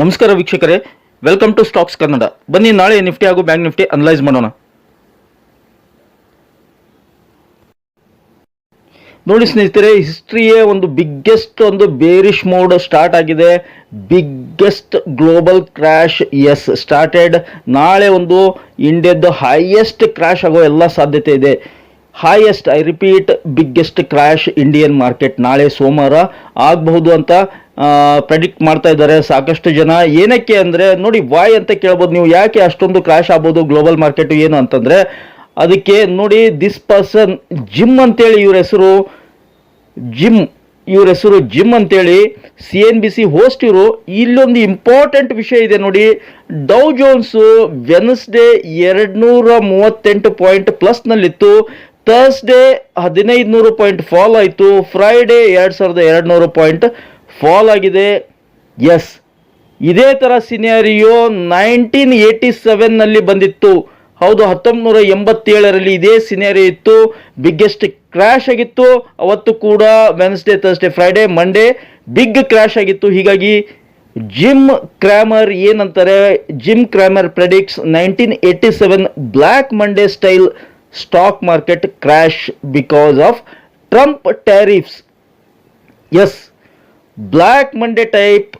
ನಮಸ್ಕಾರ ವೀಕ್ಷಕರೇ welcome to stocks Kannada ಬನ್ನಿ, ನಾಳೆ ನಿಫ್ಟಿ ಹಾಗೂ ಬ್ಯಾಂಕ್ ನಿಫ್ಟಿ ಅನಲೈಸ್ ಮಾಡೋಣ. ನೋಡಿ ಸ್ನೇಹಿತರೆ ಹಿಸ್ಟ್ರಿಯೇ ಒಂದು ಬಿಗ್ಗೆಸ್ಟ್ ಒಂದು ಬೇರಿಶ್ ಮೋಡ್ ಸ್ಟಾರ್ಟ್ ಆಗಿದೆ. Biggest global crash has started ನಾಳೆ ಒಂದು ಇಂಡಿಯಾದ್ದು ಹೈಯೆಸ್ಟ್ ಕ್ರ್ಯಾಶ್ ಆಗೋ ಎಲ್ಲ ಸಾಧ್ಯತೆ ಇದೆ. Highest I repeat biggest crash Indian market ನಾಳೆ ಸೋಮವಾರ ಆಗಬಹುದು ಅಂತ ಪ್ರೆಡಿಕ್ಟ್ ಮಾಡ್ತಾ ಇದ್ದಾರೆ. ಸಾಕಷ್ಟು ಜನ ಏನಕ್ಕೆ ಅಂದರೆ, ನೋಡಿ ವಾಯ್ ಅಂತ ಕೇಳ್ಬೋದು. ನೀವು ಯಾಕೆ ಅಷ್ಟೊಂದು ಕ್ರಾಶ್ ಆಗ್ಬೋದು? ಗ್ಲೋಬಲ್ ಮಾರ್ಕೆಟ್ ಏನು ಅಂತಂದರೆ, ಅದಕ್ಕೆ ನೋಡಿ ದಿಸ್ ಪರ್ಸನ್ ಜಿಮ್ ಅಂತೇಳಿ ಇವ್ರ ಹೆಸರು ಜಿಮ್ ಇವ್ರ ಹೆಸರು ಜಿಮ್ ಅಂತೇಳಿ C N B C host ಇವರು. ಇಲ್ಲೊಂದು ಇಂಪಾರ್ಟೆಂಟ್ ವಿಷಯ ಇದೆ ನೋಡಿ. ಡೌ ಜೋನ್ಸು ವೆನ್ಸ್ಡೇ ಎರಡುನೂರ ಮೂವತ್ತೆಂಟು ಪಾಯಿಂಟ್ ಪ್ಲಸ್ನಲ್ಲಿತ್ತು ಥರ್ಸ್ಡೇ ಹದಿನೈದು ನೂರು ಪಾಯಿಂಟ್ ಫಾಲ್ ಆಯಿತು. ಫ್ರೈಡೇ ಎರಡು ಸಾವಿರದ ಎರಡು ನೂರು ಪಾಯಿಂಟ್ ಫಾಲ್ ಆಗಿದೆ. ಎಸ್. ಇದೇ ಥರ ಸಿನಿಯಾರಿಯೋ ನೈನ್ಟೀನ್ ಏಯ್ಟಿ ಸೆವೆನ್ನಲ್ಲಿ ಬಂದಿತ್ತು. ಹೌದು, ಹತ್ತೊಂಬತ್ತು ನೂರ ಎಂಬತ್ತೇಳರಲ್ಲಿ ಇದೇ ಸಿನಿಯಾರಿಯೋ ಇತ್ತು. ಬಿಗ್ಗೆಸ್ಟ್ ಕ್ರ್ಯಾಶ್ ಆಗಿತ್ತು. ಅವತ್ತು ಕೂಡ Wednesday Thursday Friday Monday big crash ಆಗಿತ್ತು. ಹೀಗಾಗಿ ಜಿಮ್ ಕ್ರ್ಯಾಮರ್ ಏನಂತಾರೆ? Jim Cramer predicts nineteen eighty seven black Monday style stock market crash because of Trump tariffs yes black Monday type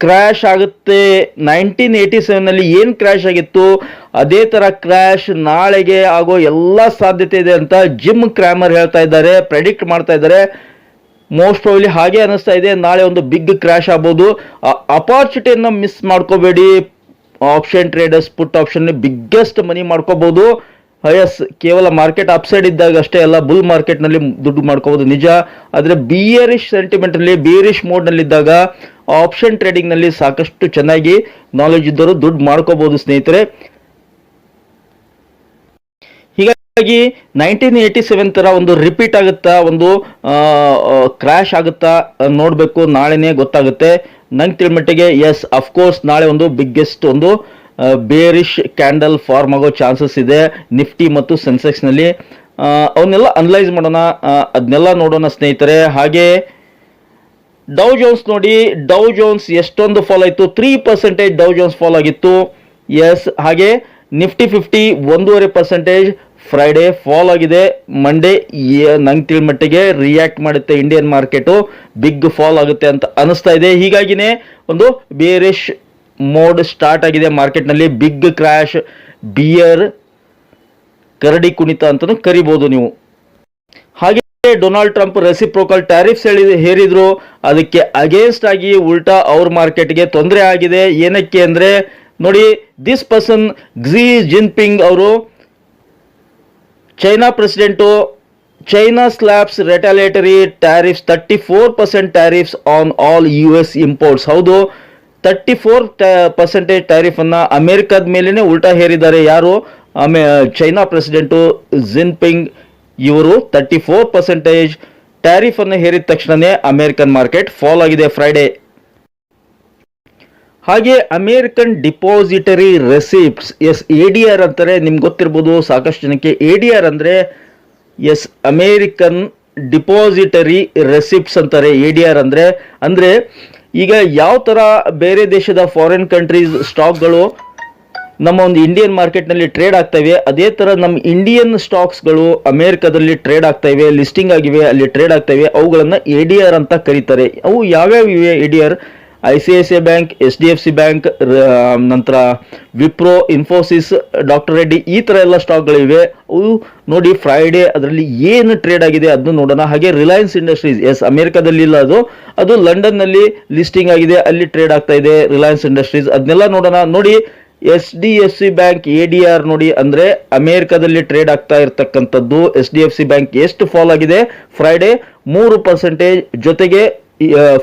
crash ಆಗುತ್ತೆ. Nineteen eighty ಸೆವೆನಲ್ಲಿ ಏನು crash ಆಗಿತ್ತು? ಅದೇ ಥರ crash ನಾಳೆಗೆ ಆಗೋ ಎಲ್ಲ ಸಾಧ್ಯತೆ ಇದೆ ಅಂತ ಜಿಮ್ ಕ್ರ್ಯಾಮರ್ ಹೇಳ್ತಾ ಇದ್ದಾರೆ ಪ್ರೆಡಿಕ್ಟ್ ಮಾಡ್ತಾ ಇದ್ದಾರೆ. ಮೋಸ್ಟ್ ಪ್ರಾಬ್ಲಿ ಹಾಗೆ ಅನಿಸ್ತಾ ಇದೆ. ನಾಳೆ ಒಂದು ಬಿಗ್ ಕ್ರ್ಯಾಶ್ ಆಗ್ಬೋದು. ಅಪಾರ್ಚುನಿಟಿಯನ್ನು ಮಿಸ್ ಮಾಡ್ಕೋಬೇಡಿ. Option traders put option biggest money ಮಾಡ್ಕೋಬಹುದು ಎಸ್ ಕೇವಲ ಮಾರ್ಕೆಟ್ ಅಪ್ಸೈಡ್ ಇದ್ದಾಗ ಅಷ್ಟೇ ಎಲ್ಲ ಬುಲ್ ಮಾರ್ಕೆಟ್ನಲ್ಲಿ ದುಡ್ಡು ಮಾಡ್ಕೋಬಹುದು ನಿಜ, ಆದರೆ ಬಿಯರಿಶ್ ಸೆಂಟಿಮೆಂಟಲ್ಲಿ ಬಿಯರಿಶ್ ಮೋಡ್ನಲ್ಲಿ ಇದ್ದಾಗ ಆಪ್ಷನ್ ಟ್ರೇಡಿಂಗ್ನಲ್ಲಿ ಸಾಕಷ್ಟು ಚೆನ್ನಾಗಿ ನಾಲೆಜ್ ಇದ್ದರೂ ದುಡ್ಡು ಮಾಡ್ಕೋಬಹುದು ಸ್ನೇಹಿತರೆ. ಹೀಗಾಗಿ ನೈನ್ಟೀನ್ ಏಯ್ಟಿ ಸೆವೆನ್ ಥರ ಒಂದು ರಿಪೀಟ್ ಆಗುತ್ತಾ, ಒಂದು ಕ್ರ್ಯಾಶ್ ಆಗುತ್ತಾ ನೋಡಬೇಕು, ನಾಳೆನೇ ಗೊತ್ತಾಗುತ್ತೆ. ನಂಗೆ ತಿಳ್ಮಟ್ಟಿಗೆ ಎಸ್ ಅಫ್ಕೋರ್ಸ್ ನಾಳೆ ಒಂದು ಬಿಗ್ಗೆಸ್ಟ್ ಒಂದು ಬೇರಿಶ್ ಕ್ಯಾಂಡಲ್ ಫಾರ್ಮ್ ಆಗೋ ಚಾನ್ಸಸ್ ಇದೆ ನಿಫ್ಟಿ ಮತ್ತು ಸೆನ್ಸೆಕ್ಸ್ನಲ್ಲಿ ಅವನ್ನೆಲ್ಲ ಅನಲೈಸ್ ಮಾಡೋಣ. ಅದನ್ನೆಲ್ಲ ನೋಡೋಣ ಸ್ನೇಹಿತರೆ. ಹಾಗೆ ಡೌ ಜೋನ್ಸ್ ನೋಡಿ ಡೌ ಜೋನ್ಸ್ ಎಷ್ಟೊಂದು ಫಾಲ್ ಆಯಿತು? Three percentage Dow Jones fall ಆಗಿತ್ತು. ಎಸ್ ಹಾಗೆ ನಿಫ್ಟಿ ಫಿಫ್ಟಿ ಒಂದೂವರೆ ಪರ್ಸೆಂಟೇಜ್ ಫ್ರೈಡೇ ಫಾಲ್ ಆಗಿದೆ. ಮಂಡೇ ನಂಗೆ ತಿಳ್ಮಟ್ಟಿಗೆ ರಿಯಾಕ್ಟ್ ಮಾಡುತ್ತೆ ಇಂಡಿಯನ್ ಮಾರ್ಕೆಟು ಬಿಗ್ ಫಾಲ್ ಆಗುತ್ತೆ ಅಂತ ಅನಿಸ್ತಾ ಇದೆ. ಹೀಗಾಗಿನೇ ಒಂದು ಬೇರಿಶ್ ಮೋಡ್ ಸ್ಟಾರ್ಟ್ ಆಗಿದೆ ಮಾರ್ಕೆಟ್ನಲ್ಲಿ. ಬಿಗ್ ಕ್ರ್ಯಾಶ್, ಬಿಯರ್, ಕರಡಿ ಕುಣಿತ ಅಂತಲೂ ಕರಿಬೋದು ನೀವು. ಹಾಗೆ ಡೊನಾಲ್ಡ್ ಟ್ರಂಪ್ ರೆಸಿಪ್ರೋಕಲ್ ಟ್ಯಾರಿಫ್ಸ್ ಹೇಳಿ, ಹೇರಿದ್ರು. ಅದಕ್ಕೆ ಅಗೇನ್ಸ್ಟ್ ಆಗಿ ಉಲ್ಟಾ ಅವ್ರ ಮಾರ್ಕೆಟ್ಗೆ ತೊಂದರೆ ಆಗಿದೆ. ಏನಕ್ಕೆ ಅಂದರೆ, ನೋಡಿ ದಿಸ್ ಪರ್ಸನ್ ಕ್ಸಿ ಜಿನ್ಪಿಂಗ್ ಅವರು China president, China slaps retaliatory tariffs thirty four percent tariffs on all U S imports ಹೌದು. ತರ್ಟಿ ಫೋರ್ ಪರ್ಸೆಂಟೇಜ್ ಟ್ಯಾರಿಫನ್ನು ಅಮೆರಿಕದ ಮೇಲೇ ಉಲ್ಟಾ ಹೇರಿದ್ದಾರೆ. ಯಾರು? ಆಮೇ ಚೈನಾ ಪ್ರೆಸಿಡೆಂಟು ಜಿನ್ಪಿಂಗ್ ಇವರು ತರ್ಟಿ ಫೋರ್ ಪರ್ಸೆಂಟೇಜ್ ಟ್ಯಾರಿಫನ್ನು ಹೇರಿದ ತಕ್ಷಣವೇ ಅಮೆರಿಕನ್ ಮಾರ್ಕೆಟ್ ಫಾಲ್ ಆಗಿದೆ ಫ್ರೈಡೇ. ಹಾಗೆ American depository receipts, yes, A D R ಅಂತಾರೆ, ನಿಮ್ಗೆ ಗೊತ್ತಿರ್ಬೋದು ಸಾಕಷ್ಟು ಜನಕ್ಕೆ ಎ ಡಿ ಆರ್ ಅಂದರೆ, ಎಸ್, ಅಮೇರಿಕನ್ ಡಿಪಾಸಿಟರಿ ರೆಸಿಪ್ಟ್ಸ್ ಅಂತಾರೆ ಎ ಡಿ ಆರ್ ಅಂದರೆ ಅಂದರೆ ಈಗ ಯಾವ ಥರ ಬೇರೆ ದೇಶದ ಫಾರಿನ್ ಕಂಟ್ರೀಸ್ ಸ್ಟಾಕ್ಗಳು ನಮ್ಮ ಒಂದು ಇಂಡಿಯನ್ ಮಾರ್ಕೆಟ್ನಲ್ಲಿ ಟ್ರೇಡ್ ಆಗ್ತವೆ ಅದೇ ಥರ ನಮ್ಮ ಇಂಡಿಯನ್ ಸ್ಟಾಕ್ಸ್ಗಳು ಅಮೇರಿಕಾದಲ್ಲಿ ಟ್ರೇಡ್ ಆಗ್ತಾ ಇವೆ ಲಿಸ್ಟಿಂಗ್ ಆಗಿವೆ, ಅಲ್ಲಿ ಟ್ರೇಡ್ ಆಗ್ತವೆ ಅವುಗಳನ್ನು ಎ ಡಿ ಅಂತ ಕರೀತಾರೆ. ಅವು ಯಾವ್ಯಾವ ಇವೆ A I C I C I bank, H D F C bank ನಂತರ ವಿಪ್ರೋ, ಇನ್ಫೋಸಿಸ್, ಡಾಕ್ಟರ್ ರೆಡ್ಡಿ, ಈ ಥರ ಎಲ್ಲ ಸ್ಟಾಕ್ಗಳಿವೆ. ಅವು ನೋಡಿ ಫ್ರೈಡೇ ಅದರಲ್ಲಿ ಏನು ಟ್ರೇಡ್ ಆಗಿದೆ ಅದನ್ನು ನೋಡೋಣ. ಹಾಗೆ ರಿಲಯನ್ಸ್ ಇಂಡಸ್ಟ್ರೀಸ್, ಎಸ್, ಅಮೆರಿಕಾದಲ್ಲಿ ಇಲ್ಲ ಅದು. ಅದು ಲಂಡನ್ನಲ್ಲಿ ಲಿಸ್ಟಿಂಗ್ ಆಗಿದೆ, ಅಲ್ಲಿ ಟ್ರೇಡ್ ಆಗ್ತಾ ಇದೆ ರಿಲಯನ್ಸ್ ಇಂಡಸ್ಟ್ರೀಸ್. ಅದನ್ನೆಲ್ಲ ನೋಡೋಣ. ನೋಡಿ S D F C bank, A D R ನೋಡಿ, ಅಂದ್ರೆ ಅಮೆರಿಕಾದಲ್ಲಿ ಟ್ರೇಡ್ ಆಗ್ತಾ ಇರತಕ್ಕಂಥದ್ದು. S D F C bank ಎಷ್ಟು ಫಾಲ್ ಆಗಿದೆ? ಫ್ರೈಡೇ ಮೂರು ಪರ್ಸೆಂಟೇಜ್ ಜೊತೆಗೆ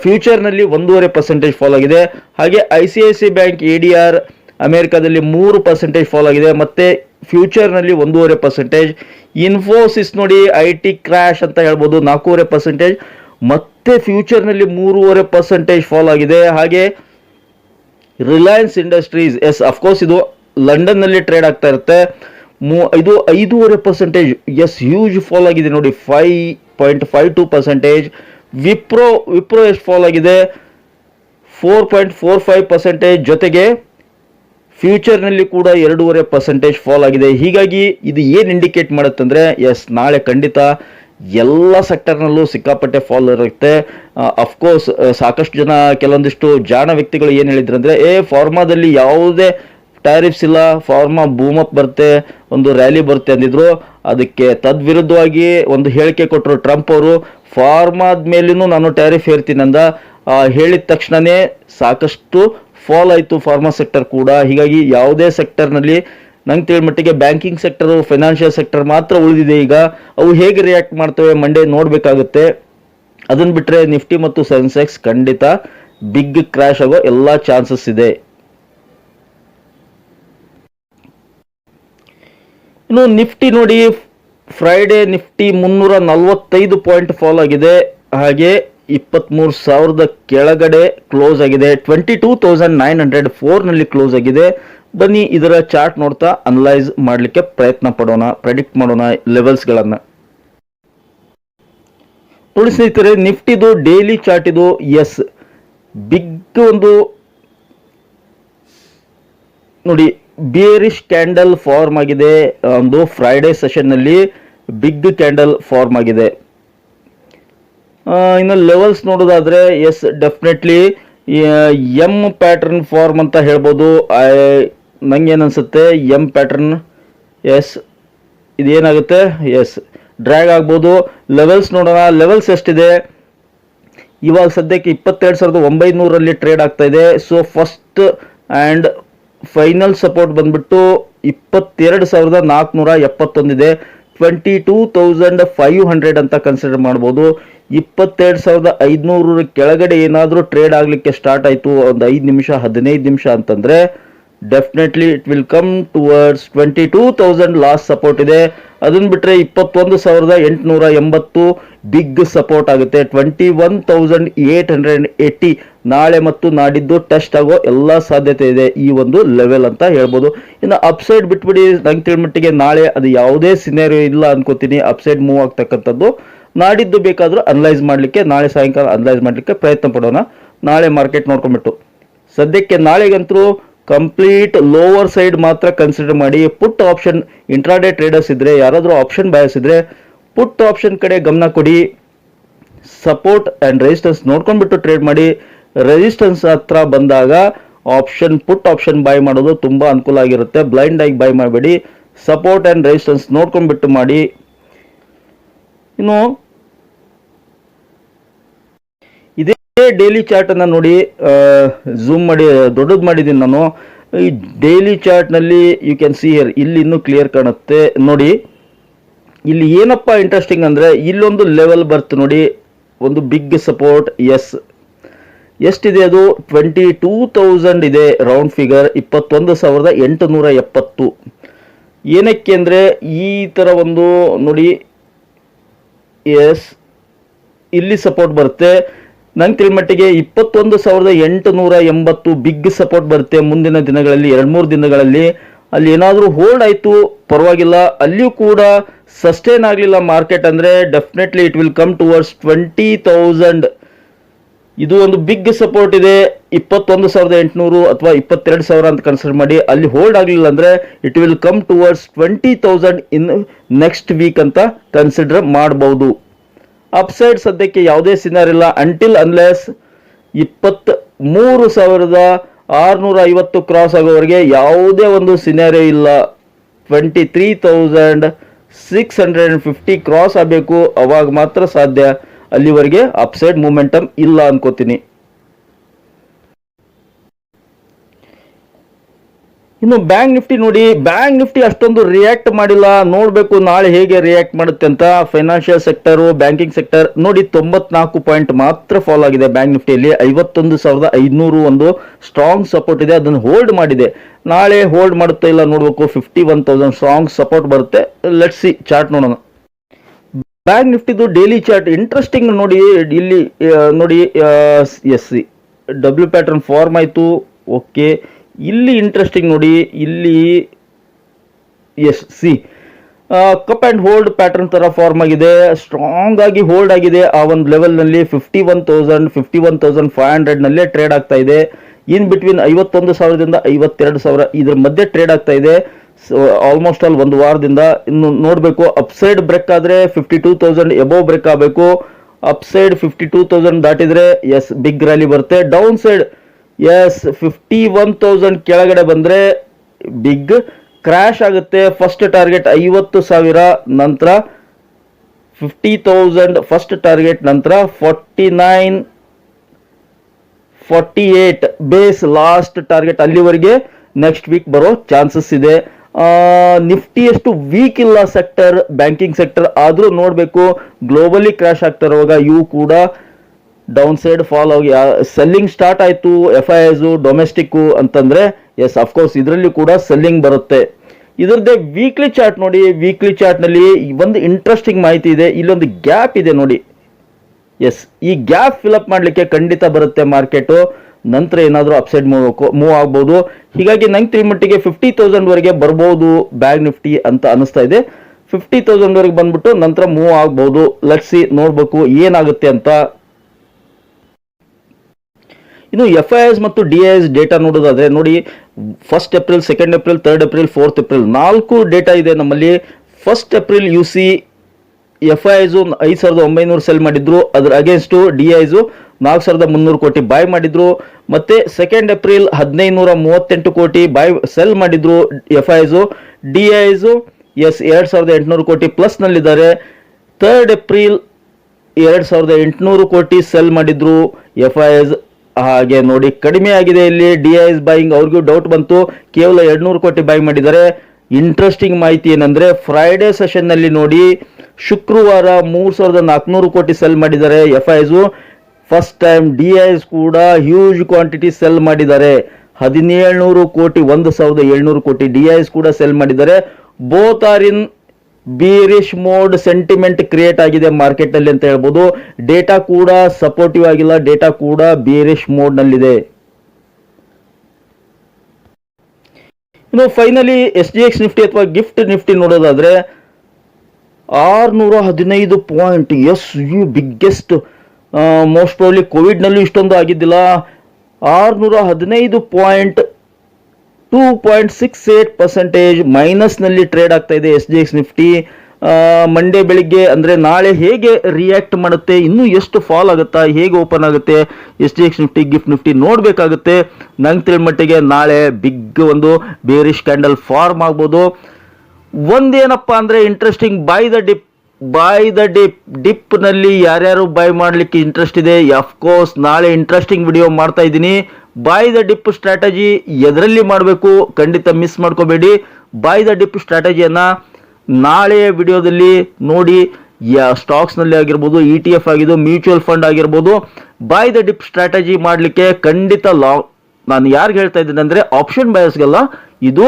ಫ್ಯೂಚರ್ನಲ್ಲಿ ಒಂದೂವರೆ ಪರ್ಸೆಂಟೇಜ್ ಫಾಲ್ ಆಗಿದೆ. ಹಾಗೆ I C I C bank A D R ಅಮೆರಿಕಾದಲ್ಲಿ ಮೂರು ಪರ್ಸೆಂಟೇಜ್ ಫಾಲ್ ಆಗಿದೆ. ಮತ್ತೆ ಫ್ಯೂಚರ್ನಲ್ಲಿ ಒಂದೂವರೆ ಪರ್ಸೆಂಟೇಜ್ ಇನ್ಫೋಸಿಸ್ ನೋಡಿ ಐ ಟಿ ಕ್ರ್ಯಾಶ್ ಅಂತ ಹೇಳ್ಬೋದು, ನಾಲ್ಕೂವರೆ ಪರ್ಸೆಂಟೇಜ್ ಮತ್ತೆ ಫ್ಯೂಚರ್ನಲ್ಲಿ ಮೂರುವರೆ ಪರ್ಸೆಂಟೇಜ್ ಫಾಲ್ ಆಗಿದೆ. ಹಾಗೆ ರಿಲಯನ್ಸ್ ಇಂಡಸ್ಟ್ರೀಸ್ ಎಸ್ ಅಫ್ಕೋರ್ಸ್ ಇದು ಲಂಡನ್ನಲ್ಲಿ ಟ್ರೇಡ್ ಆಗ್ತಾ ಇರುತ್ತೆ. ಮೂ, ಇದು ಐದೂವರೆ ಪರ್ಸೆಂಟೇಜ್ ಎಸ್ ಹ್ಯೂಜ್ ಫಾಲ್ ಆಗಿದೆ ನೋಡಿ five point five two percentage Wipro Wipro ಎಷ್ಟು ಫಾಲ್ ಆಗಿದೆ. Four point four five percentage ಜೊತೆಗೆ ಫ್ಯೂಚರ್ನಲ್ಲಿ ಕೂಡ ಎರಡೂವರೆ ಪರ್ಸೆಂಟೇಜ್ ಫಾಲ್ ಆಗಿದೆ. ಹೀಗಾಗಿ ಇದು ಏನು ಇಂಡಿಕೇಟ್ ಮಾಡುತ್ತಂದರೆ, ಎಸ್, ನಾಳೆ ಖಂಡಿತ ಎಲ್ಲ ಸೆಕ್ಟರ್ನಲ್ಲೂ ಸಿಕ್ಕಾಪಟ್ಟೆ ಫಾಲ್ ಇರುತ್ತೆ. ಅಫ್ಕೋರ್ಸ್ ಸಾಕಷ್ಟು ಜನ ಕೆಲವೊಂದಿಷ್ಟು ಜಾಣ ವ್ಯಕ್ತಿಗಳು ಏನು ಹೇಳಿದ್ರು ಅಂದರೆ ಏ ಫಾರ್ಮಾದಲ್ಲಿ ಯಾವುದೇ ಟ್ಯಾರಿಫ್ಸ್ ಇಲ್ಲ ಫಾರ್ಮಾ ಬೂಮಪ್ ಬರುತ್ತೆ, ಒಂದು ರ್ಯಾಲಿ ಬರುತ್ತೆ ಅಂದಿದ್ರು. ಅದಕ್ಕೆ ತದ್ವಿರುದ್ಧವಾಗಿ ಒಂದು ಹೇಳಿಕೆ ಕೊಟ್ಟರು ಟ್ರಂಪ್ ಅವರು. ಫಾರ್ಮಾದ ಮೇಲೂ ನಾನು ಟ್ಯಾರಿಫ್ ಹೇರ್ತೀನಿ ಅಂದ. ಹೇಳಿದ ತಕ್ಷಣನೇ ಸಾಕಷ್ಟು ಫಾಲ್ ಆಯಿತು ಫಾರ್ಮಾ ಸೆಕ್ಟರ್ ಕೂಡ. ಹೀಗಾಗಿ ಯಾವುದೇ ಸೆಕ್ಟರ್ನಲ್ಲಿ ನಂಗೆ ತಿಳಿ ಮಟ್ಟಿಗೆ ಬ್ಯಾಂಕಿಂಗ್ ಸೆಕ್ಟರು ಫೈನಾನ್ಷಿಯಲ್ ಸೆಕ್ಟರ್ ಮಾತ್ರ ಉಳಿದಿದೆ ಈಗ. ಅವು ಹೇಗೆ ರಿಯಾಕ್ಟ್ ಮಾಡ್ತವೆ ಮಂಡೇ ನೋಡಬೇಕಾಗುತ್ತೆ. ಅದನ್ನು ಬಿಟ್ಟರೆ ನಿಫ್ಟಿ ಮತ್ತು ಸೆನ್ಸೆಕ್ಸ್ ಖಂಡಿತ ಬಿಗ್ ಕ್ರ್ಯಾಶ್ ಆಗೋ ಎಲ್ಲ ಚಾನ್ಸಸ್ ಇದೆ. ಇನ್ನು ನಿಫ್ಟಿ ನೋಡಿ ಫ್ರೈಡೆ ನಿಫ್ಟಿ ಮುನ್ನೂರ ನಲವತ್ತೈದು ಪಾಯಿಂಟ್ ಫಾಲ್ ಆಗಿದೆ. ಹಾಗೆ ಇಪ್ಪತ್ತ್ಮೂರು ಸಾವಿರದ ಕೆಳಗಡೆ ಕ್ಲೋಸ್ ಆಗಿದೆ. Twenty two thousand nine hundred ಫೋರ್ನಲ್ಲಿ close ಆಗಿದೆ. ಬನ್ನಿ ಇದರ ಚಾರ್ಟ್ ನೋಡ್ತಾ ಅನಲೈಸ್ ಮಾಡಲಿಕ್ಕೆ ಪ್ರಯತ್ನ ಪಡೋಣ ಪ್ರೆಡಿಕ್ಟ್ ಮಾಡೋಣ ಲೆವೆಲ್ಸ್ಗಳನ್ನು ನೋಡಿ ಸ್ನೇಹಿತರೆ, ನಿಫ್ಟಿದು ಡೈಲಿ ಚಾರ್ಟ್ ಇದು ಎಸ್ ಬಿಗ್ ಒಂದು, ನೋಡಿ ಬಿಯರಿಶ್ ಕ್ಯಾಂಡಲ್ ಫಾರ್ಮ್ ಆಗಿದೆ, ಒಂದು ಫ್ರೈಡೇ ಸೆಷನ್ನಲ್ಲಿ ಬಿಗ್ ಕ್ಯಾಂಡಲ್ ಫಾರ್ಮ್ ಆಗಿದೆ. ಇನ್ನು ಲೆವೆಲ್ಸ್ ನೋಡೋದಾದ್ರೆ yes definitely M pattern form ಅಂತ ಹೇಳ್ಬೋದು. ನಂಗೆ ಏನನ್ಸುತ್ತೆ ಎಂ ಪ್ಯಾಟರ್ನ್ ಎಸ್ ಇದೇನಾಗುತ್ತೆ ಎಸ್ ಡ್ರ್ಯಾಗ್ ಆಗ್ಬೋದು. ಲೆವೆಲ್ಸ್ ನೋಡೋಣ ಲೆವೆಲ್ಸ್ ಎಷ್ಟಿದೆ? ಇವಾಗ ಸದ್ಯಕ್ಕೆ ಇಪ್ಪತ್ತೆರಡು ಸಾವಿರದ ಒಂಬೈನೂರಲ್ಲಿ ಟ್ರೇಡ್ ಆಗ್ತಾ ಇದೆ. So first and final support ಬಂದ್ಬಿಟ್ಟು ಇಪ್ಪತ್ತೆರಡು ಸಾವಿರದ ನಾಲ್ಕುನೂರ ಎಪ್ಪತ್ತೊಂದಿದೆ. Twenty two thousand five hundred ಅಂತ ಕನ್ಸಿಡರ್ ಮಾಡ್ಬೋದು. ಇಪ್ಪತ್ತೆರಡು ಸಾವಿರದ ಐದುನೂರ ಕೆಳಗಡೆ ಏನಾದರೂ ಟ್ರೇಡ್ ಆಗಲಿಕ್ಕೆ ಸ್ಟಾರ್ಟ್ ಆಯಿತು ಒಂದು ಐದು ನಿಮಿಷ, ಹದಿನೈದು ನಿಮಿಷ ಅಂತಂದರೆ definitely it will come towards twenty two thousand last support ಇದೆ. ಅದನ್ನು ಬಿಟ್ಟರೆ ಇಪ್ಪತ್ತೊಂದು ಸಾವಿರದ ಎಂಟುನೂರ ಎಂಬತ್ತು ಬಿಗ್ ಸಪೋರ್ಟ್ ಆಗುತ್ತೆ. Twenty one thousand eight hundred eighty ನಾಳೆ ಮತ್ತು ನಾಡಿದ್ದು ಟೆಸ್ಟ್ ಆಗೋ ಎಲ್ಲ ಸಾಧ್ಯತೆ ಇದೆ ಈ ಒಂದು ಲೆವೆಲ್ ಅಂತ ಹೇಳ್ಬೋದು. ಇನ್ನು ಅಪ್ಸೈಡ್ ಬಿಟ್ಬಿಡಿ ನಂಗೆ ತಿಳ್ಮಟ್ಟಿಗೆ ನಾಳೆ ಅದು ಯಾವುದೇ ಸಿನೇರಿಯೋ ಇಲ್ಲ ಅನ್ಕೋತೀನಿ. ಅಪ್ಸೈಡ್ ಮೂವ್ ಆಗ್ತಕ್ಕಂಥದ್ದು. ನಾಡಿದ್ದು ಬೇಕಾದರೂ ಅನಲೈಸ್ ಮಾಡಲಿಕ್ಕೆ, ನಾಳೆ ಸಾಯಂಕಾಲ ಅನಲೈಸ್ ಮಾಡಲಿಕ್ಕೆ ಪ್ರಯತ್ನ ಪಡೋಣ. ನಾಳೆ ಮಾರ್ಕೆಟ್ ನೋಡ್ಕೊಂಬಿಟ್ಟು ಸದ್ಯಕ್ಕೆ ನಾಳೆಗಂತರೂ ಕಂಪ್ಲೀಟ್ ಲೋವರ್ ಸೈಡ್ ಮಾತ್ರ ಕನ್ಸಿಡರ್ ಮಾಡಿ. ಪುಟ್ ಆಪ್ಷನ್ ಇಂಟ್ರಾಡೇ ಟ್ರೇಡರ್ಸ್ ಇದ್ದರೆ ಯಾರಾದರೂ ಆಪ್ಷನ್ ಬಯಸಿದ್ರೆ ಪುಟ್ ಆಪ್ಷನ್ ಕಡೆ ಗಮನ ಕೊಡಿ. ಸಪೋರ್ಟ್ ಆ್ಯಂಡ್ ರೆಸಿಸ್ಟೆನ್ಸ್ ನೋಡ್ಕೊಂಡ್ಬಿಟ್ಟು ಟ್ರೇಡ್ ಮಾಡಿ. ರೆಸಿಸ್ಟೆನ್ಸ್ ಹತ್ರ ಬಂದಾಗ ಆಪ್ಷನ್ ಪುಟ್ ಆಪ್ಷನ್ ಬೈ ಮಾಡೋದು ತುಂಬ ಅನುಕೂಲ ಆಗಿರುತ್ತೆ. ಬ್ಲೈಂಡ್ ಆಗಿ ಬೈ ಮಾಡಬೇಡಿ. ಸಪೋರ್ಟ್ ಆ್ಯಂಡ್ ರೆಸಿಸ್ಟೆನ್ಸ್ ನೋಡ್ಕೊಂಡ್ಬಿಟ್ಟು ಮಾಡಿ. ಇನ್ನು ಇದೇ ಡೈಲಿ ಚಾರ್ಟನ್ನು ನೋಡಿ ಝೂಮ್ ಮಾಡಿ, ದೊಡ್ಡದು ಮಾಡಿದ್ದೀನಿ ನಾನು. ಈ ಡೈಲಿ ಚಾರ್ಟ್ನಲ್ಲಿ ಯು ಕ್ಯಾನ್ ಸಿ ಹಿಯರ್ ಇಲ್ಲಿ ಇನ್ನೂ ಕ್ಲಿಯರ್ ಕಾಣುತ್ತೆ. ನೋಡಿ. ಇಲ್ಲಿ ಏನಪ್ಪ ಇಂಟ್ರೆಸ್ಟಿಂಗ್ ಅಂದರೆ ಇಲ್ಲೊಂದು ಲೆವೆಲ್ ಬರ್ತು ನೋಡಿ, ಒಂದು ಬಿಗ್ ಸಪೋರ್ಟ್ ಎಸ್ ಎಷ್ಟಿದೆ ಅದು? ಟ್ವೆಂಟಿ ಟೂ ತೌಸಂಡ್ ಇದೆ ರೌಂಡ್ ಫಿಗರ್ ಇಪ್ಪತ್ತೊಂದು ಸಾವಿರದ ಎಂಟುನೂರ ಎಪ್ಪತ್ತು. ಏನಕ್ಕೆ ಅಂದರೆ ಈ ಥರ ಒಂದು ನೋಡಿ ಎಸ್ ಇಲ್ಲಿ ಸಪೋರ್ಟ್ ಬರುತ್ತೆ. ನಂಗೆ ತಿಳ್ಮಟ್ಟಿಗೆ ಇಪ್ಪತ್ತೊಂದು ಸಾವಿರದ ಎಂಟುನೂರ ಎಂಬತ್ತು ಬಿಗ್ ಸಪೋರ್ಟ್ ಬರುತ್ತೆ ಮುಂದಿನ ದಿನಗಳಲ್ಲಿ, ಎರಡು ಮೂರು ದಿನಗಳಲ್ಲಿ. ಅಲ್ಲಿ ಏನಾದರೂ ಹೋಲ್ಡ್ ಆಯಿತು, ಪರವಾಗಿಲ್ಲ. ಅಲ್ಲಿಯೂ ಕೂಡ ಸಸ್ಟೈನ್ ಆಗಲಿಲ್ಲ ಮಾರ್ಕೆಟ್ ಅಂದರೆ definitely it will come towards twenty thousand ಇದು ಒಂದು ಬಿಗ್ ಸಪೋರ್ಟ್ ಇದೆ. ಇಪ್ಪತ್ತೊಂದು ಸಾವಿರದ ಎಂಟುನೂರು ಅಥವಾ ಇಪ್ಪತ್ತೆರಡು ಸಾವಿರ ಅಂತ ಕನ್ಸಿಡರ್ ಮಾಡಿ. ಅಲ್ಲಿ ಹೋಲ್ಡ್ ಆಗಲಿಲ್ಲ ಅಂದರೆ it will come towards twenty thousand in next week ಅಂತ ಕನ್ಸಿಡರ್ ಮಾಡಬಹುದು ಅಪ್ಸೈಡ್ ಸದ್ಯಕ್ಕೆ ಯಾವುದೇ ಸಿನಾರ್ ಇಲ್ಲ. ಅಂಟಿಲ್ ಅನ್ಲೆಸ್ ಇಪ್ಪತ್ತ್ ಮೂರು ಸಾವಿರದ ಆರುನೂರ ಐವತ್ತು ಕ್ರಾಸ್ ಆಗೋವರೆಗೆ ಯಾವುದೇ ಒಂದು ಸಿನಾರಿಯೋ ಇಲ್ಲ. Twenty three thousand six hundred and fifty cross ಆಗಬೇಕು ಅವಾಗ ಮಾತ್ರ ಸಾಧ್ಯ. ಅಲ್ಲಿವರೆಗೆ ಅಪ್ಸೈಡ್ ಮೂಮೆಂಟಮ್ ಇಲ್ಲ ಅನ್ಕೋತೀನಿ. ಇನ್ನು ಬ್ಯಾಂಕ್ ನಿಫ್ಟಿ ನೋಡಿ, ಬ್ಯಾಂಕ್ ನಿಫ್ಟಿ ಅಷ್ಟೊಂದು ರಿಯಾಕ್ಟ್ ಮಾಡಿಲ್ಲ. ನೋಡಬೇಕು ನಾಳೆ ಹೇಗೆ ರಿಯಾಕ್ಟ್ ಮಾಡುತ್ತೆ ಅಂತ. ಫೈನಾನ್ಷಿಯಲ್ ಸೆಕ್ಟರು ಬ್ಯಾಂಕಿಂಗ್ ಸೆಕ್ಟರ್ ನೋಡಿ ತೊಂಬತ್ನಾಲ್ಕು ಪಾಯಿಂಟ್ ಮಾತ್ರ ಫಾಲ್ ಆಗಿದೆ ಬ್ಯಾಂಕ್ ನಿಫ್ಟಿಯಲ್ಲಿ. ಐವತ್ತೊಂದು ಸಾವಿರದ ಐನೂರು ಒಂದು ಸ್ಟ್ರಾಂಗ್ ಸಪೋರ್ಟ್ ಇದೆ. ಅದನ್ನು ಹೋಲ್ಡ್ ಮಾಡಿದೆ. ನಾಳೆ ಹೋಲ್ಡ್ ಮಾಡುತ್ತಾ ಇಲ್ಲ ನೋಡಬೇಕು. Fifty one thousand strong support ಬರುತ್ತೆ. ಲೆಟ್ ಸಿ ಚಾರ್ಟ್ ನೋಡೋಣ. ಬ್ಯಾಂಕ್ ನಿಫ್ಟಿದು ಡೈಲಿ ಚಾರ್ಟ್ ಇಂಟ್ರೆಸ್ಟಿಂಗ್ ನೋಡಿ, ಇಲ್ಲಿ ನೋಡಿ yes see. W pattern form ಆಯಿತು. ಓಕೆ ಇಲ್ಲಿ ಇಂಟ್ರೆಸ್ಟಿಂಗ್ ನೋಡಿ, ಇಲ್ಲಿ yes see cup and hold pattern ಥರ ಫಾರ್ಮ್ ಆಗಿದೆ. ಸ್ಟ್ರಾಂಗ್ ಆಗಿ ಹೋಲ್ಡ್ ಆಗಿದೆ. ಆ ಒಂದು ಲೆವೆಲ್ನಲ್ಲಿ fifty one thousand fifty one thousand five ಹಂಡ್ರೆಡ್ನಲ್ಲೇ trade ಆಗ್ತಾ ಇದೆ. ಇನ್ ಬಿಟ್ವೀನ್ ಐವತ್ತೊಂದು ಸಾವಿರದಿಂದ ಐವತ್ತೆರಡು ಸಾವಿರ ಇದ್ರ ಮಧ್ಯೆ ಟ್ರೇಡ್ ಆಗ್ತಾ ಇದೆ. ಆಲ್ಮೋಸ್ಟ್ ಆಲ್ ಒಂದು ವಾರದಿಂದ ಇನ್ನು ನೋಡಬೇಕು. ಅಪ್ಸೈಡ್ ಬ್ರೇಕ್ ಆದರೆ fifty two thousand above break ಆಗಬೇಕು. ಅಪ್ಸೈಡ್ ಫಿಫ್ಟಿ ಟೂ ತೌಸಂಡ್ ದಾಟಿದರೆ ಎಸ್ ಬಿಗ್ ರ್ಯಾಲಿ ಬರುತ್ತೆ. Downside yes fifty one thousand ಕೆಳಗಡೆ ಬಂದರೆ ಬಿಗ್ ಕ್ರ್ಯಾಶ್ ಆಗುತ್ತೆ. ಫಸ್ಟ್ ಟಾರ್ಗೆಟ್ ಐವತ್ತು ಸಾವಿರ ನಂತರ ಫಿಫ್ಟಿ ತೌಸಂಡ್ ಫಸ್ಟ್ ಟಾರ್ಗೆಟ್ ನಂತರ forty nine forty eight base last target ಅಲ್ಲಿವರೆಗೆ ನೆಕ್ಸ್ಟ್ ವೀಕ್ ಬರೋ ಚಾನ್ಸಸ್ ಇದೆ. ನಿಫ್ಟಿ ಎಷ್ಟು ವೀಕ್ ಇಲ್ಲ ಸೆಕ್ಟರ್ ಬ್ಯಾಂಕಿಂಗ್ ಸೆಕ್ಟರ್ ಆದರೂ ನೋಡಬೇಕು ಗ್ಲೋಬಲಿ ಕ್ರ್ಯಾಶ್ ಆಗ್ತಾ ಇರುವಾಗ ಇವು ಕೂಡ ಡೌನ್ ಸೈಡ್ ಫಾಲ್ ಆಗಿ ಸೆಲ್ಲಿಂಗ್ ಸ್ಟಾರ್ಟ್ ಆಯಿತು ಎಫ್ ಐ ಐಸು ಡೊಮೆಸ್ಟಿಕ್ಕು ಅಂತಂದರೆ ಎಸ್ ಅಫ್ಕೋರ್ಸ್ ಇದರಲ್ಲಿ ಕೂಡ ಸೆಲ್ಲಿಂಗ್ ಬರುತ್ತೆ. ಇದರದ್ದೇ ವೀಕ್ಲಿ ಚಾರ್ಟ್ ನೋಡಿ ವೀಕ್ಲಿ ಚಾರ್ಟ್ನಲ್ಲಿ ಒಂದು ಇಂಟ್ರೆಸ್ಟಿಂಗ್ ಮಾಹಿತಿ ಇದೆ, ಇಲ್ಲೊಂದು ಗ್ಯಾಪ್ ಇದೆ ನೋಡಿ. ಎಸ್ ಈ ಗ್ಯಾಪ್ ಫಿಲಪ್ ಮಾಡಲಿಕ್ಕೆ ಖಂಡಿತ ಬರುತ್ತೆ ಮಾರ್ಕೆಟು ನಂತರ ಏನಾದರೂ ಅಪ್ಸೈಡ್ ಮೂವ್ ಮೂವ್ ಆಗ್ಬೋದು. ಹೀಗಾಗಿ ನಂಗೆ ತ್ರೀ ಮಟ್ಟಿಗೆ ಫಿಫ್ಟಿ ತೌಸಂಡ್ವರೆಗೆ ಬರ್ಬೋದು ಬ್ಯಾಗ್ ನಿಫ್ಟಿ ಅಂತ ಅನಿಸ್ತಾ ಇದೆ. ಫಿಫ್ಟಿ ತೌಸಂಡ್ವರೆಗೆ ಬಂದ್ಬಿಟ್ಟು ನಂತರ ಮೂವ್ ಆಗ್ಬೋದು. ಲಟ್ಸಿ ನೋಡಬೇಕು ಏನಾಗುತ್ತೆ ಅಂತ ಇನ್ನು ಎಫ್ ಐ ಎಸ್ ಮತ್ತು ಡಿ ಐ ಎಸ್ ಡೇಟಾ ನೋಡೋದಾದರೆ ನೋಡಿ first April second April third April fourth April ನಾಲ್ಕು ಡೇಟಾ ಇದೆ ನಮ್ಮಲ್ಲಿ. First April you see F I Is ಐದು ಸಾವಿರದ ಒಂಬೈನೂರು ಸೆಲ್ ಮಾಡಿದ್ರು. ಅದ್ರ ಅಗೇನ್ಸ್ಟು ಡಿ ಐಸು ನಾಲ್ಕು ಸಾವಿರದ ಮುನ್ನೂರು ಕೋಟಿ ಬಾಯ್ ಮಾಡಿದ್ರು. ಮತ್ತೆ ಸೆಕೆಂಡ್ ಏಪ್ರಿಲ್ ಹದಿನೈದುನೂರ ಮೂವತ್ತೆಂಟು ಕೋಟಿ ಬಾಯ್ ಸೆಲ್ ಮಾಡಿದ್ರು F I Is D Is yes ಎರಡು ಸಾವಿರದ ಎಂಟುನೂರು ಕೋಟಿ ಪ್ಲಸ್ನಲ್ಲಿದ್ದಾರೆ ತರ್ಡ್ ಏಪ್ರಿಲ್ ಎರಡು ಸಾವಿರದ ಎಂಟುನೂರು ಕೋಟಿ ಸೆಲ್ ಮಾಡಿದ್ರು ಎಫ್ ಐ ಎಸ್ ಹಾಗೆ ನೋಡಿ ಕಡಿಮೆ ಆಗಿದೆ ಇಲ್ಲಿ ಡಿ ಐ ಬೈಯಿಂಗ್ ಅವ್ರಿಗೂ ಡೌಟ್ ಬಂತು. ಕೇವಲ ಎರಡ್ನೂರು ಕೋಟಿ ಬೈ ಮಾಡಿದ್ದಾರೆ. ಇಂಟ್ರೆಸ್ಟಿಂಗ್ ಮಾಹಿತಿ ಏನಂದ್ರೆ ಫ್ರೈಡೇ ಸೆಷನ್ನಲ್ಲಿ ನೋಡಿ ಶುಕ್ರವಾರ ಮೂರ್ ಸಾವಿರದ ನಾಲ್ಕುನೂರು ಕೋಟಿ ಸೆಲ್ ಮಾಡಿದ್ದಾರೆ F Is first time D Is ಕೂಡ ಹ್ಯೂಜ್ ಕ್ವಾಂಟಿಟಿ ಸೆಲ್ ಮಾಡಿದ್ದಾರೆ. ಹದಿನೇಳ್ನೂರು ಕೋಟಿ, ಒಂದು ಸಾವಿರದ ಏಳ್ನೂರು ಕೋಟಿ ಡಿ ಐಸ್ ಕೂಡ ಸೆಲ್ ಮಾಡಿದ್ದಾರೆ. Both are in bearish mode sentiment create ಆಗಿದೆ ಮಾರ್ಕೆಟ್ನಲ್ಲಿ ಅಂತ ಹೇಳ್ಬೋದು. ಡೇಟಾ ಕೂಡ ಸಪೋರ್ಟಿವ್ ಆಗಿಲ್ಲ ಡೇಟಾ ಕೂಡ ಬೀರಿಶ್ ಮೋಡ್ ನಲ್ಲಿದೆ. ಇನ್ನು finally S D X Nifty ಅಥವಾ ಗಿಫ್ಟ್ ನಿಫ್ಟಿ ನೋಡೋದಾದ್ರೆ ಆರ್ನೂರ ಹದಿನೈದು point S U biggest most probably ಕೋವಿಡ್ನಲ್ಲೂ ಇಷ್ಟೊಂದು ಆಗಿದ್ದಿಲ್ಲ. ಆರ್ನೂರ ಹದಿನೈದು point two point six eight percentage ಮೈನಸ್ನಲ್ಲಿ trade ಆಗ್ತಾ ಇದೆ S G X Nifty Monday ಬೆಳಿಗ್ಗೆ ಅಂದರೆ ನಾಳೆ ಹೇಗೆ ರಿಯಾಕ್ಟ್ ಮಾಡುತ್ತೆ, ಇನ್ನೂ ಎಷ್ಟು ಫಾಲ್ ಆಗುತ್ತಾ, ಹೇಗೆ ಓಪನ್ ಆಗುತ್ತೆ S G X Nifty Gift Nifty ನೋಡಬೇಕಾಗುತ್ತೆ. ನಂಗೆ ತಿಳಿದ ಮಟ್ಟಿಗೆ ನಾಳೆ ಬಿಗ್ ಒಂದು ಬೇರಿಶ್ ಕ್ಯಾಂಡಲ್ ಫಾರ್ಮ್ ಆಗ್ಬೋದು. ಒಂದೇನಪ್ಪ ಅಂದರೆ interesting buy the dip buy the dip, ಡಿಪ್ನಲ್ಲಿ ಯಾರ್ಯಾರು ಬಾಯ್ ಮಾಡಲಿಕ್ಕೆ ಇಂಟ್ರೆಸ್ಟ್ ಇದೆ ಅಫ್ಕೋರ್ಸ್ ನಾಳೆ ಇಂಟ್ರೆಸ್ಟಿಂಗ್ ವಿಡಿಯೋ ಮಾಡ್ತಾ ಇದ್ದೀನಿ. ಬೈ ದ ಡಿಪ್ ಸ್ಟ್ರಾಟಜಿ ಎದರಲ್ಲಿ ಮಾಡಬೇಕು ಖಂಡಿತ ಮಿಸ್ ಮಾಡ್ಕೋಬೇಡಿ. ಬೈ ದ ಡಿಪ್ ಸ್ಟ್ರಾಟಜಿಯನ್ನು ನಾಳೆಯ ವಿಡಿಯೋದಲ್ಲಿ ನೋಡಿ, ಯಾ ಸ್ಟಾಕ್ಸ್ನಲ್ಲಿ ಆಗಿರ್ಬೋದು ಇ ಟಿ ಎಫ್ ಆಗಿದ್ದು ಮ್ಯೂಚುವಲ್ ಫಂಡ್ ಆಗಿರ್ಬೋದು ಬಾಯ್ ದ ಡಿಪ್ ಸ್ಟ್ರಾಟಜಿ ಮಾಡಲಿಕ್ಕೆ ಖಂಡಿತ ಲಾ ನಾನು ಯಾರಿಗೆ ಹೇಳ್ತಾ ಇದ್ದೀನಿ ಅಂದರೆ ಆಪ್ಷನ್ ಬಯಸ್ಗೆಲ್ಲ ಇದು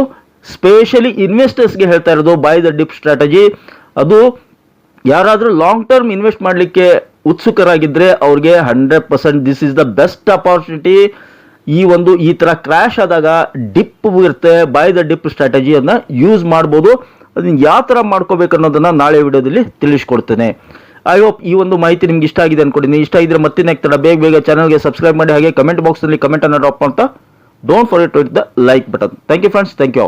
ಸ್ಪೆಷಲಿ ಇನ್ವೆಸ್ಟರ್ಸ್ಗೆ ಹೇಳ್ತಾ ಇರೋದು ಬಾಯ್ ದ ಡಿಪ್ ಸ್ಟ್ರಾಟಜಿ ಅದು ಯಾರಾದರೂ ಲಾಂಗ್ ಟರ್ಮ್ ಇನ್ವೆಸ್ಟ್ ಮಾಡಲಿಕ್ಕೆ ಉತ್ಸುಕರಾಗಿದ್ದರೆ ಅವ್ರಿಗೆ hundred percent this is the best opportunity ಈ ಒಂದು, ಈ ಥರ ಕ್ರ್ಯಾಶ್ ಆದಾಗ ಡಿಪ್ ಇರುತ್ತೆ ಬೈ ದ ಡಿಪ್ ಸ್ಟ್ರಾಟಜಿಯನ್ನು ಯೂಸ್ ಮಾಡ್ಬೋದು. ಅದನ್ನು ಯಾವ ಥರ ಮಾಡ್ಕೋಬೇಕು ಅನ್ನೋದನ್ನು ನಾಳೆ ವಿಡಿಯೋದಲ್ಲಿ ತಿಳಿಸ್ಕೊಡ್ತೇನೆ. ಐ ಹೋಪ್ ಈ ಒಂದು ಮಾಹಿತಿ ನಿಮ್ಗೆ ಇಷ್ಟ ಆಗಿದೆ ಅನ್ಕೊಂಡಿದ್ದೀನಿ. ಇಷ್ಟ ಇದ್ರೆ ಮತ್ತೆ ನೆಕ್ಸ್ಟ್ ಬೇಗ ಬೇಗ ಚಾನಲ್ಗೆ ಸಬ್ಸ್ಕ್ರೈಬ್ ಮಾಡಿ, ಹಾಗೆ ಕಮೆಂಟ್ ಬಾಕ್ಸ್ನಲ್ಲಿ ಕಮೆಂಟನ್ನು ಡ್ರಾಪ್ ಮಾಡ್ತಾ. Don't forget to the like button thank you friends thank you